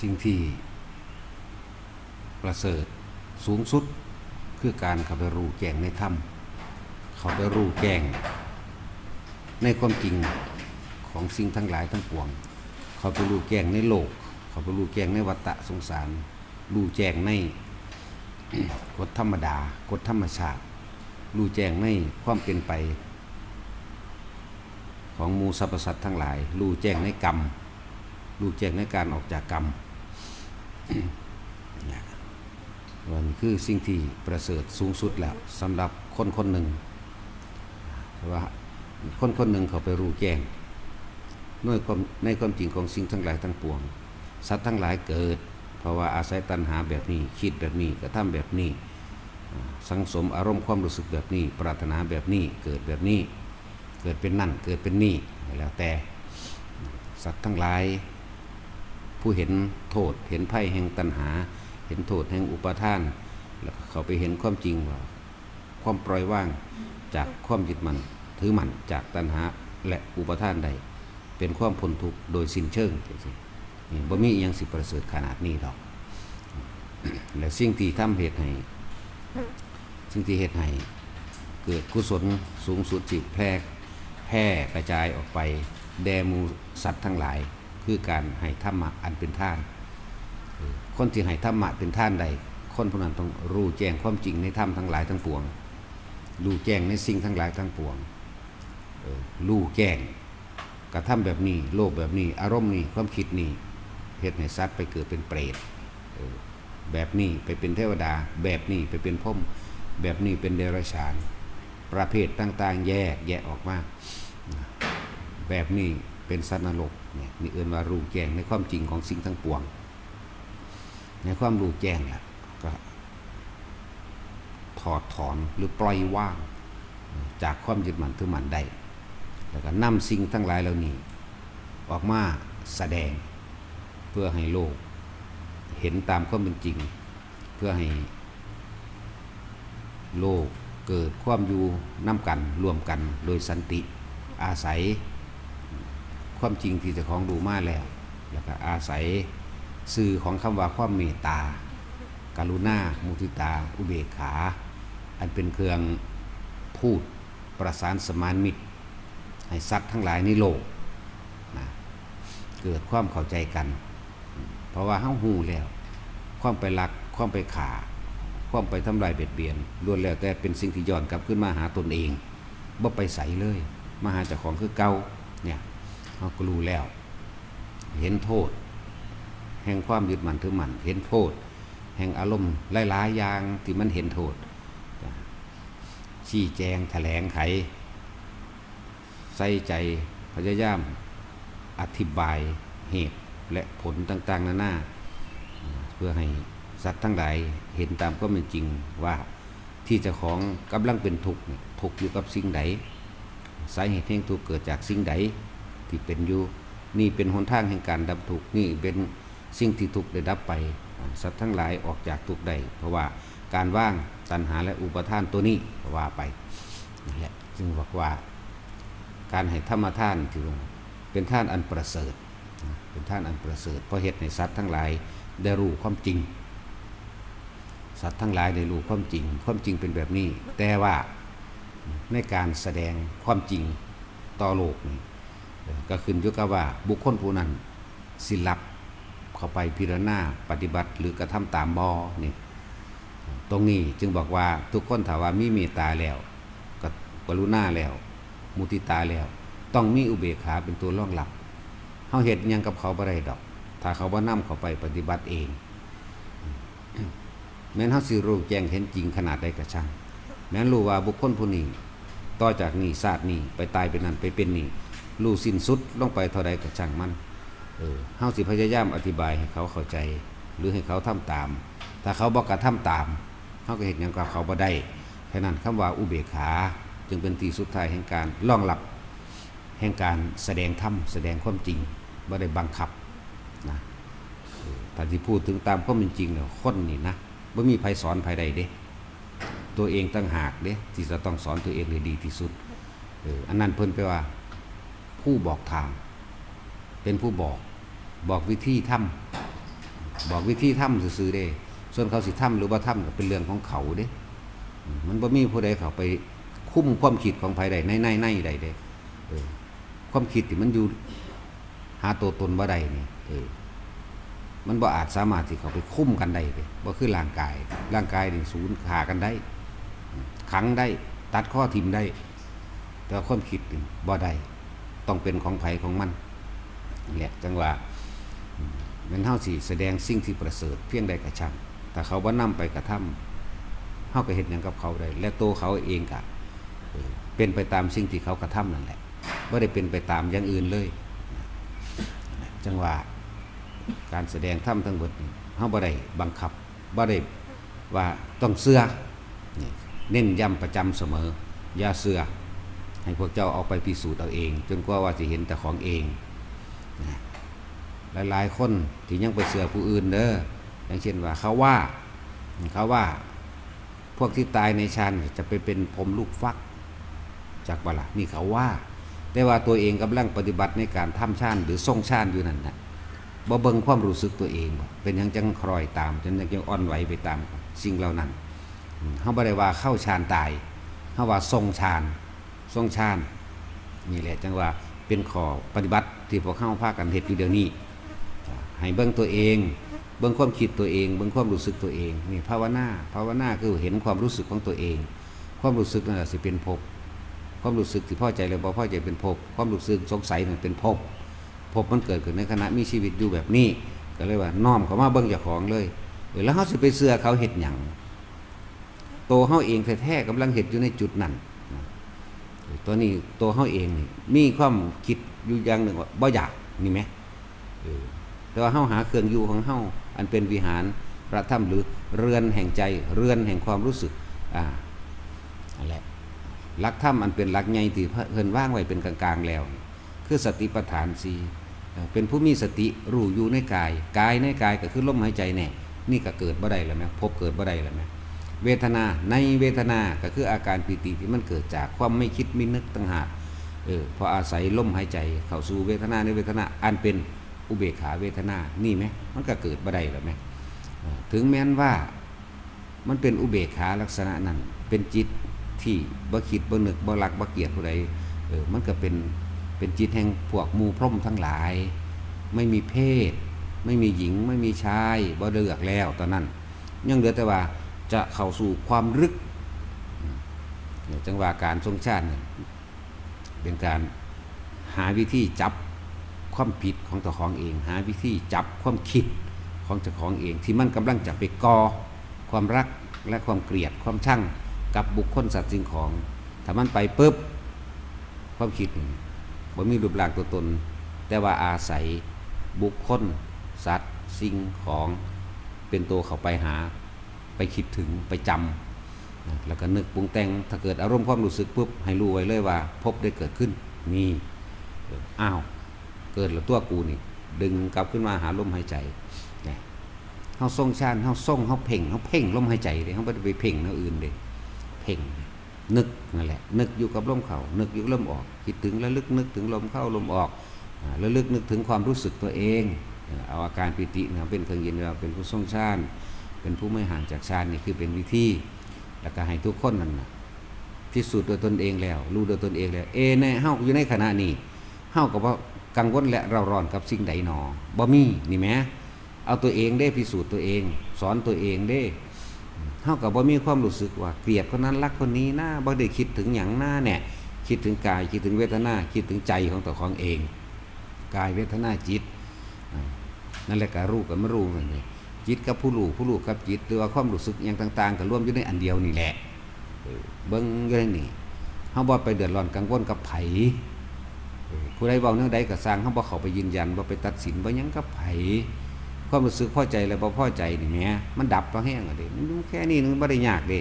สิ่งที่ประเสริฐสูงสุดคือการเข้าไปรู้แจ้งในถ้ำเข้าไปรู้แจ้งในความจริงของสิ่งทั้งหลายทั้งปวง เขาไปรู้แจ้งในโลก เขาไปรู้แจ้งในวัฏสงสาร รู้แจ้งในกฎธรรมดากฎธรรมชาติ รู้แจ้งในความเป็นไป ของมูสรรพสัตว์ทั้งหลาย รู้แจ้งในกรรม รู้แจ้งในการออกจากกรรมเนี่ยวันคือสิ่งที่ประเสริฐสูงสุดแล้วสำหรับคนคนหนึ่งว่าคนคนหนึ่งเขาไปรู้แจ้งในความในความจริงของสิ่งทั้งหลายทั้งปวง สัตว์ทั้งหลายเกิด เพราะว่าอาศัยตัณหาแบบนี้ คิดแบบนี้กระทำแบบนี้ สังสมอารมณ์ความรู้สึกแบบนี้ ปรารถนาแบบนี้เกิดแบบนี้ เกิดเป็นนั่นเกิดเป็นนี่แล้วแต่สัตว์ทั้งหลาย ผู้เห็นโทษ เห็นไพ่แห่งตัณหา เห็นโทษแห่งอุปาทาน แล้วเขาไปเห็นความจริงว่า ความปล่อยว่างจากความยึดมันถือมันจากตัณหาและอุปทานใดเป็นความพ้นทุกข์โดยสิ้นเชิงจังซี่นี่บ่มีอหยังสิประเสริฐขนาดนี้ดอก และสิ่งที่ทำเหตุให้สิ่งที่เหตุให้เกิดกุศลสูงสุดจิตแพร่แพร่กระจายออกไป แดมูสัตว์ทั้งหลาย คือการให้ธรรมะอันเป็นท่าน คนที่ให้ธรรมะเป็นท่านใด คนผู้นั้นต้องรู้แจ้งความจริงในธรรมทั้งหลายทั้งปวง รู้แจ้งในสิ่งทั้งหลายทั้งปวง รู้แจ้งกระทำแบบนี้ โลภแบบนี้ อารมณ์นี้ความคิดนี้เหตุให้สัตว์ไปเกิดเป็นเปรตแบบนี้ไปเป็นเทวดา แบบนี้ไปเป็นพรหมแบบนี้เป็นเดรัจฉาน ประเภทต่างๆ แยกแยะออกมา แบบนี้เป็นสัตว์นรก เนี่ยนี่เอื่นว่ารู้แจ้งในความจริงของสิ่งทั้งปวง ในความรู้แจ้งล่ะก็ถอดถอนหรือปล่อยว่าง จากความยึดมั่นถือมั่นได้แล้วก็นำสิ่งทั้งหลายเหล่านี้ ออกมาแสดงเพื่อให้โลก เห็นตามความเป็นจริง เพื่อให้โลกเกิดความอยู่น้ำกันรวมกันโดยสันติอาศัย ความจริงที่เจะของดูมาแล้ว แล้วก็อาศัยสื่อของคำว่าความเมตตาการุณา มุทิตา อุเบกขา อันเป็นเครื่องพูดประสานสมานมิตร ให้สัตว์ทั้งหลายในโลกนะเกิดความเข้าใจกัน เพราะว่าเฮาหูแล้ว ความไปลัก ความไปขาความไปทำลายเบียดเบียนล้วนแล้วแต่เป็นสิ่งที่ย้อนกลับขึ้นมาหาตนเองบ่ไปใส่เลย มาหาเจ้าของคือเก่าเนี่ย เราก็รู้แล้ว เห็นโทษ แห่งความยึดมั่นถือมั่นเห็นโทษ แห่งอารมณ์หลายๆอย่างที่มันเห็นโทษ ชี้แจงแถลงไข ใส่ใจพยายามอธิบายเหตุและผลต่าง ๆนานาเพื่อให้สัตว์ทั้งหลายเห็นตามก็เป็นจริงว่าที่เจ้าของกำลังเป็นทุกข์ทุกข์อยู่กับสิ่งใดสาเหตุแห่งทุกข์เกิดจากสิ่งใด ที่เป็นอยู่นี่เป็นหนทางแห่งการดับทุกข์นี่เป็นสิ่งที่ทุกข์ได้ดับไปสัตว์ทั้งหลายออกจากทุกข์ได้เพราะว่าการว่างตัณหาและอุปทานตัวนี้ว่าไปนั่นแหละจึงบอกว่า การให้ธรรมทานถือว่เป็นท่านอันประเสริฐเป็นท่านอันประเสริฐเพราะเหตุในสัตว์ทั้งหลายได้รู้ความจริง สัตว์ทั้งหลายได้รู้ความจริง ความจริงเป็นแบบนี้ แต่ว่าในการแสดงความจริงต่อโลกนี่เอ่อ ก็ขึ้นอยู่กับว่าบุคคลผู้นั้นสิรับเข้าไปพิจารณาปฏิบัติหรือกระทำตามบอนี่ตรงนี้จึงบอกว่าทุกคนถามว่ามีเมตตาแล้วกกรุณาแล้ว มุติตาแล้ว ต้องมีอุเบกขาเป็นตัวรองรับเฮาเฮ็ดหยังกับเขาบ่ได้ดอก ถ้าเขาบ่นํเขาไปปฏิบัติเอง แม้นเฮาสิรู้แจ้งเห็นจริงขนาดใดก็ช่างแม้นรู้ว่าบุคคลผู้นี้ต่อจากนี้ศาสตร์นี้ไปตายเป็นนั้นไปเป็นนี้ รู้สิ้นสุดลงไปเท่าใดก็ช่างมันเออเฮาสิพยายามอธิบายให้เขาเข้าใจ หรือให้เขาทำตาม ถ้าเขาบ่กกระทำตามเฮาก็เฮ็ดหยังกับเขาบ่ได้ฉะนั้นคำว่าอุเบกขา จึงเป็นที่สุดท้ายแห่งการรองรับแห่งการแสดงธรรมแสดงความจริงบ่ได้บังคับนะถ้าที่พูดถึงตามความเป็นจริงแล้วคนนี่นะบ่มีภัยสอนภัยใดเด้ตัวเองตั้งหากเด้ที่จะต้องสอนตัวเองให้ดีที่สุดเอออันนั้นเพิ่นไปว่า ผู้บอกทาง เป็นผู้บอก บอกวิธีทำบอกวิธีทำซื่อๆเด้ ส่วนเขาสิทำหรือว่าทำก็เป็นเรื่องของเขาเด้ มันบ่มีผู้ใดเขาไปคุ้มความคิดของภายใดในในในใดเด้เออความคิดที่มันอยู่หาตัวตนบ่ได้นี่เออมันบ่อาจสามารถที่เขาไปคุ้มกันได้เด้บ่คือร่างกาย ร่างกายนี่ศูนย์ขากันได้ ขังได้ ตัดข้อทิมได้ แต่ความคิดบ่ได้ ต้องเป็นของไผของมันนี่แหละจังหว่าอืมแมันเฮาสิแสดงสิ่งที่ประเสริฐเพียงใดก็ช่างแต่เขาบ่นำไปกระทำเฮาก็เฮ็ดหยังกับเขาได้และตัวเขาเองก็เออเป็นไปตามสิ่งที่เขากระทำนั่นแหละบ่ได้เป็นไปตามอย่างอื่นเลย จังหว่าการแสดงธรรมทั้งหมดนี่เฮาบ่ได้บังคับบ่ได้ว่าต้องเชื่อนี่เน้นย้ำประจำเสมออย่าเชื่อ ให้พวกเจ้าเอาไปพิสูจน์เอาเอง จนกว่าว่าจะเห็นแต่ของเองนะหลายๆคนที่ยังไปเสือผู้อื่นเด้ออย่างเช่นว่าเขาว่าเขาว่าพวกที่ตายในชานจะไปเป็นพรมลูกฟัก จากบาละนี่เขาว่า แต่ว่าตัวเองกำลังปฏิบัติในการทำชานหรือทรงชานอยู่นั่นนะบ่เบิงความรู้สึกตัวเองเป็นยังจังครอยตามจนยังอ่อนไหวไปตามสิ่งเหล่านั้นเขาบ่ได้ว่าเข้าฌานตายเขาว่าทรงฌาน ทรงชาญนี่แหละจังว่าเป็นข้อปฏิบัติที่พวกเข้าพาคกันเฮ็ดอยู่เดี๋ยวนี้ให้เบิ่งตัวเอง เบิ่งความคิดตัวเอง เบิ่งความรู้สึกตัวเองนี่ภาวนาภาวนาคือเห็นความรู้สึกของตัวเอง ความรู้สึกนั่นแหละสิเป็นภพความรู้สึกที่พ่อใจหรือบ่อใจเป็นภพความรู้สึกสงสัยนั่นเป็นภพภพมันเกิดขึ้นในขณะมีชีวิตอยู่แบบนี้ก็เลยว่าน้อมเขามาเบิ่งเจ้าของเลยแล้วเฮาสิไปเชื่อเขาเฮ็ดหยังโตเฮาเองแท้ๆกำลังเฮ็ดอยู่ในจุดนั้น ตัวนี้ตัวเฮาเองนี่มีความคิดอยู่อย่างหนึ่งว่าบ่อยากนี่ไหมแต่ว่าเฮาหาเครื่องอยู่ของเฮาอันเป็นวิหารพระธรรมหรือเรือนแห่งใจเรือนแห่งความรู้สึกอ่านั่นแหละรักธรรมอันเป็นหลักใหญ่ที่เพิ่นว่างไว้เป็นกลางๆแล้ว คือสติปัฏฐานสีเอ่เป็นผู้มีสติรู้อยู่ในกาย กายในกายก็คือลมหายใจแน่นี่ก็เกิดบ่ได้แล้วแม่พบเกิดบ่ได้แล้วแม่ เวทนาในเวทนาก็คืออาการปีติที่มันเกิดจากความไม่คิดไม่นึกต่างหากเออพออาศัยลมหายใจเข้าสู่เวทนาในเวทนาอันเป็นอุเบกขาเวทนานี่ไหมมันก็เกิดบ่ได้หรือไหมถึงแม้นว่ามันเป็นอุเบกขาลักษณะนั้น เป็นจิตที่บ่คิดบ่นึกบ่รักบ่เกลียดผู้ใดเออมันก็เป็นเป็นจิตแห่งพวกมูพรหมทั้งหลาย ไม่มีเพศ ไม่มีหญิง ไม่มีชายบ่เลือกแล้วตอนนั้นยังเหลือแต่ว่า จะเข้าสู่ความลึกจังหวะการทรงชาติเนี่ยเป็นการหาวิธีจับความผิดของเจ้าของเอง หาวิธีจับความคิดของเจ้าของเอง ที่มันกำลังจะไปก่อความรักและความเกลียดความชั่งกับบุคคลสัตว์สิ่งของถ้ามันไปปุ๊บความคิดนี่บ่มีรูปร่างตัวตน แต่ว่าอาศัยบุคคลสัตว์สิ่งของเป็นตัวเข้าไปหา ไปคิดถึงไปจำนะแล้วก็นึกปรุงแต่งถ้าเกิดอารมณ์ความรู้สึกปุ๊บให้รู้ไว้เลยว่า พบได้เกิดขึ้นนี่อ้าวเกิดแล้วตัวกูนี่ ดึงกลับขึ้นมาหาลมหายใจนะเฮาทรงชาญเฮาทรงเฮาเพ่งเฮาเพ่งลมหายใจเลยเฮาบ่ได้ไปเพ่งแนวอื่นเลยเพ่งนึกนั่นแหละ นึกอยู่กับลมเข้านึกอยู่ลมออก คิดถึงแล้วลึกนึกถึงลมเข้าลมออกแล้วลึกนึกถึงความรู้สึกตัวเอง เอาอาการปิตินะเป็นเครื่องยืนเราเป็นผู้ทรงชาญ เป็นผู้ไม่ห่างจากฌานนี่คือเป็นวิธีแล้วก็ให้ทุกคนนั่นนะพิสูจน์โดยตนเองแล้ว รู้โดยตนเองแล้ว เอในเฮาอยู่ในขณะนี้เฮากับว่ากังวลและเราร้อนกับสิ่งใดหนอบ่มีนี่แหมเอาตัวเองได้พิสูจน์ตัวเอง สอนตัวเองได้เฮากับบ่มีความรู้สึกว่าเกลียดคนนั้นรักคนนี้นะบ่ได้คิดถึงหยังหน้าเนี่ยคิดถึงกายคิดถึงเวทนาคิดถึงใจของตัวของเอง กายเวทนาจิตนั่นแหละก็รู้กับไม่รู้กันเลย จิตกับผู้รู้ผู้รู้กับจิตหรือว่าความรู้สึกอย่างต่าง ๆ ก็ร่วมอยู่ในอันเดียวนี่แหละเออเบิ่งอยู่ในนี่เฮาบ่ไปเดือดร้อนกังวลกับไผผู้ใดเว้าแนวใดก็สร้างเฮาบ่เข้าไปยืนยันบ่ไปตัดสินบ่ยังกับไผความรู้สึกพอใจและบ่พอใจนี่แหมมันดับบ่แห้งอะเด้มันอยู่แค่นี้นึงบ่ได้ยากเด้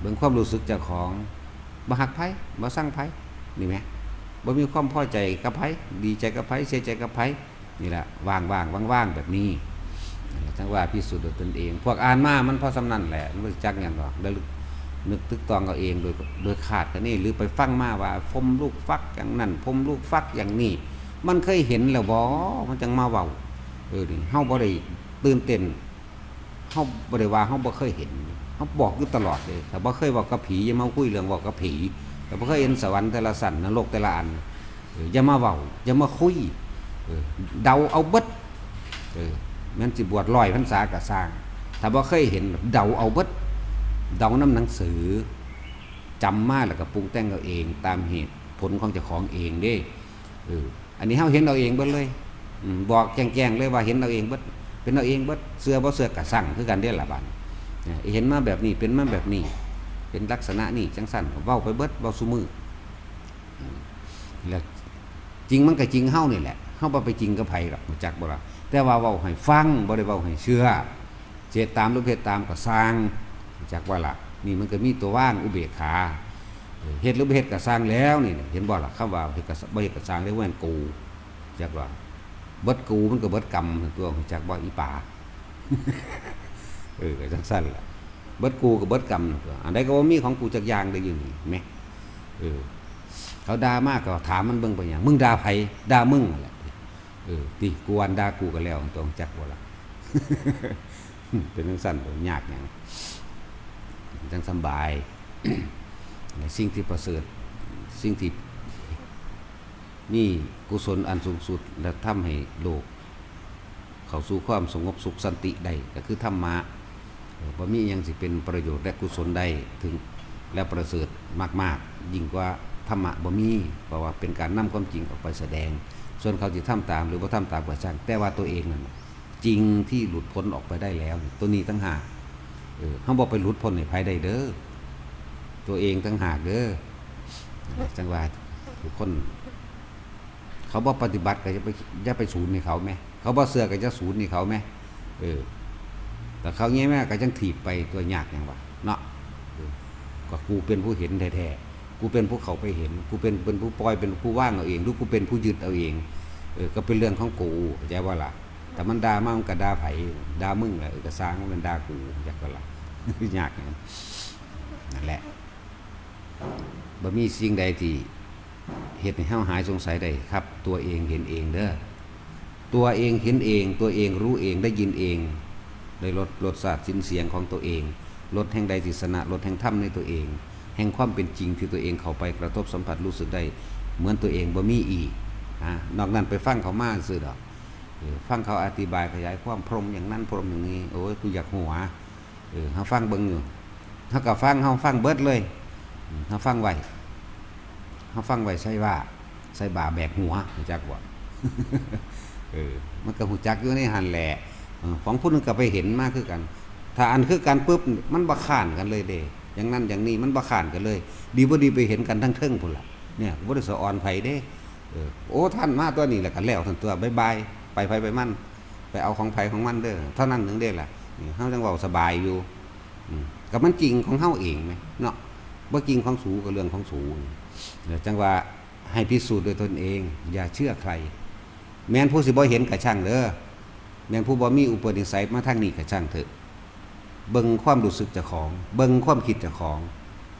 เบิ่งความรู้สึกเจ้าของบ่ฮักไผบ่สั่งไผนี่แหมบ่มีความพอใจกับไผดีใจกับไผเสียใจกับไผนี่แหละว่างๆว่างๆแบบนี้ จังว่าพิสูจน์ด้วยตนเอง พวกอ่านมามันพอสำนันแหละมันบ่จักอย่างหรอกแล้วนึกตึกตองเอาเองโดยโดยขาดกันนี่หรือไปฟังมาว่าพมลูกฟักอย่างนั้นพมลูกฟักอย่างนี้ มันเคยเห็นแล้วบ่มันจังมาเว้าเออนี่เฮาบ่ได้ตื่นเต้นเฮาบ่ได้ว่าเฮาบ่เคยเห็นเฮาบอกอยู่ตลอดเลยถ้าบ่เคยเว้ากับผีอย่ามาคุยเรื่องเว้ากับผีถ้าบ่เคยเห็นสวรรค์แต่ละสันนรกแต่ละอันอย่ามาเว้าอย่ามาคุยเดาเอาเบิดเม่นสิบวชร้อยพรรษาก็สร้างถ้าบ่เคยเห็นเดาเอาเบิดเดาน้ำหนังสือจำมาแล้วก็ปรุงแต่งเอาเอง ตามเหตุผลของเจ้าของเองเด้เอออันนี้เฮาเห็นเอาเองเบิดเลยบอกแจ้งๆเลยว่าเห็นเอาเองเบิดเป็นเอาเองเบิดเสื้อบ่เสื้อก็สั่งคือกันเด้ล่ะบัดเนี่ยเห็นมาแบบนี้เป็นมาแบบนี้ เป็นลักษณะนี้จังสั่นเว้าไปเบิดเว้าซุมือแล้วจริงมันก็จริงเฮานี่แหละเฮาบ่ไปจริงกับไผหรอกจักบ่ล่ะ แต่ว่าเว้าให้ฟังบ่ได้เว้าให้เชื่อเจตตามหรือเพศตามก็สร้างจากว่าล่ะนี่มันก็มีตัวว่างอุเบกขาเฮ็ดหรือบ่เฮ็ดก็สร้างแล้วนี่เห็นบ่ล่ะคำว่าเฮ็ดก็บ่เฮ็ดก็สร้างได้แม่นกูจากว่าเบิดกูมันก็เบิดกรรมตัวจากบ่อีป่าเออก็จังซั่นล่ะเบิดกูก็เบิดกรรมตัวอันใดก็บ่มีของกูจักอย่างได้อยู่นี่แหมเออเขาด่ามากก็ถามมันเบิ่งไปหยังมึงด่าไผด่ามึงนั่นแหละ เออติกูวันด่ากูก็แล้วตัวจักบ่ล่ะเป็นจังสั้นบ่ยากหยังจังสบายสิ่งที่ประเสริฐสิ่งที่นี่กุศลอันสูงสุด และทำให้โลก เขาสู่ความสงบสุขสันติได้ก็คือธรรมะบ่มียังสิเป็นประโยชน์และกุศลได้ถึงและประเสริฐมาก ๆ ยิ่งกว่าธรรมะบ่มีเพราะว่าเป็นการนำความจริงออกไปแสดง ส่วนเขาจะทำตามหรือบ่ทำตามก็ช่าง แต่ว่าตัวเองนั่นจริงที่หลุดพ้นออกไปได้แล้ว ตัวนี้ตั้งหากเออเขาบอกไปหลุดพ้นในภายใดเด้อตัวเองตั้งหากเด้อจังหวะทุกคน เขาบอกปฏิบัติก็จะไปจะไปศูนย์ในเขาไหมเขาบอกเสือก็จะศูนย์ในเขาไหมเออ แต่เขาเงี้ยแม่ก็จังถีบไปตัวหยากอย่างวะเนาะก็กูเป็นผู้เห็นแท้ๆ กูเป็นผู้เขาไปเห็น กูเป็นเป็นผู้ปล่อยเป็นผู้ว่างเอาเองหรือกูเป็นผู้ยึดเอาเองเออก็เป็นเรื่องของกูเข้าใจว่าล่ะแต่มันด่ามามันก็ด่าไผด่ามึงแหละเออก็สร้างมันด่ากูอยากก็ละยากนั่นแหละบ่มีสิ่งใดที่เหตุให้เฮาหายสงสัยได้ครับ ตัวเองเห็นเองเด้อตัวเองเห็นเอง ตัวเองรู้เองได้ยินเองได้ลดลดศาสตร์สินเสียงของตัวเองลดแห่งใดทิศนะลดแห่งธรรมในตัวเอง แห่งความเป็นจริงที่ตัวเองเข้าไปกระทบสัมผัสรู้สึกได้เหมือนตัวเองบ่มีอีกอ่านอกนั้นไปฟังเขามาซื่อดอกฟังเขาอธิบายขยายความพรมอย่างนั้นพรมอย่างนี้โอ้ยกูอยากหัวเออเฮาฟังเบิ่งอยู่เฮาก็ฟังเฮาฟังเบิดเลยเฮาฟังไหว้เฮาฟังไหวใช่ว่าใส่บ่าแบกหัวรู้จักบ่เออมันก็หูจักอยู่ในหันแหละของผู้นึงก็ไปเห็นมากคือกัน ถ้าอันคือกันปุ๊บมันบ่ข้านกันเลยเด้ อย่างนั้นอย่างนี้มันบ่ขานกันเลย ดีบ่ดีไปเห็นกันทั้งเทิงพุ่นล่ะเนี่ยบ่ได้สะออนไผเด้เออโอ้ท่านมาตัวนี้แหละกันแล้วท่านตัวบายบายไปไปไปมันไปเอาของไผของมันเด้อเท่านั้นถึงได้ล่ะเฮาจังเว้าสบายอยู่กับมันจริงของเฮาเองไหมเนาะบ่จริงของสูก็เรื่องของสูเดี๋ยวจังว่าให้พิสูจน์ด้วยตนเอง อย่าเชื่อใคร แม้นผู้สิบ่เห็นก็ช่างเด้อแม้นผู้บ่มีอุปนิสัยมาทางนี้ก็ช่างเถอะ เบิ่งความรู้สึกเจ้าของ เบิ่งความคิดเจ้าของ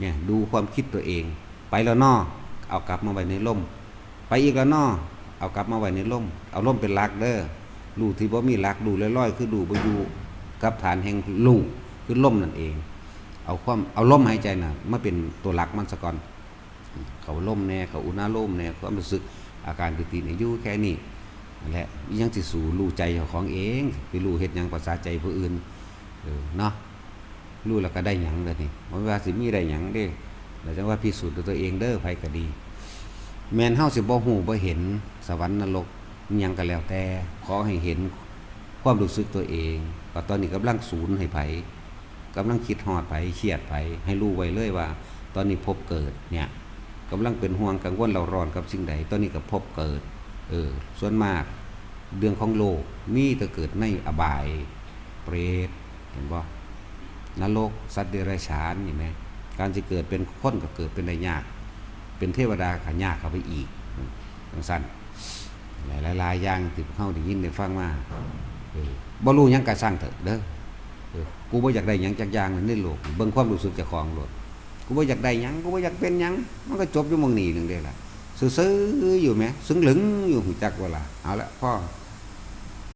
เนี่ยดูความคิดตัวเอง ไปแล้วนอเอากลับมาไว้ในร่ม ไปอีกแล้วนอเอากลับมาไว้ในร่ม เอาร่มเป็นลักเด้อรูที่บ่มีลักดูลอยๆคือดูบ่อยู่กับฐานแห่งลูคือล่มนั่นเอง เอาความเอาล่มหายใจน่ะมาเป็นตัวหลักมันซะก่อน เขาล่มแน่เขาอุณาโลมแน่ความรู้สึกอาการปิติเนี่ยอยู่แค่นี้นั่นแหละอิหยังสิสู่รู้ใจของเองไปรู้เฮ็ดยังภาษาใจผู้อื่น เออนาะรู้แล้วก็ได้หยังเลยนี่บ่ว่าสิมีได้หยังเด้แล้วจังว่าพิสูจน์ตัวเองเด้อไผก็ดี แมนเฮาสิบ่ฮู้บ่เห็นสวรรค์นรกยังก็แล้วแต่ ขอให้เห็นความรู้สึกตัวเองว่าตอนนี้กำลังศูนย์ให้ไผกำลังคิดฮอดไผเครียดไผให้รู้ไว้เลยว่า ตอนนี้พบเกิดเนี่ยกำลังเป็นห่วงกังวลเราร้อนกับสิ่งใด ตอนนี้ก็พบเกิด เออ ส่วนมากเรื่องของโลกมีแต่เกิดในอบาย เปรต ห็นบ่นรกสัตว์เดรัจฉานเห็นไหมการจะเกิดเป็นคนก็เกิดเป็นได้ยาก เป็นเทวดาขันยากเข้าไปอีกจังสั้นหลายหลายอย่างที่เข้าได้ยินได้ฟังมาเออบ่รู้ยังกะสร้างเถอะเด้อเออกูบ่อยากได้ยังจักอย่างในโลกเบิ่งความรู้สึกจ้าของโลดกูบ่อยากได้ยังกูบ่อยากเป็นยังมันก็จบอยู่มองนี้นึงเด้ล่ะซื่อๆอยู่แหมซึ้งหลึงอยู่หูจักว่าล่ะเอาละพ่อ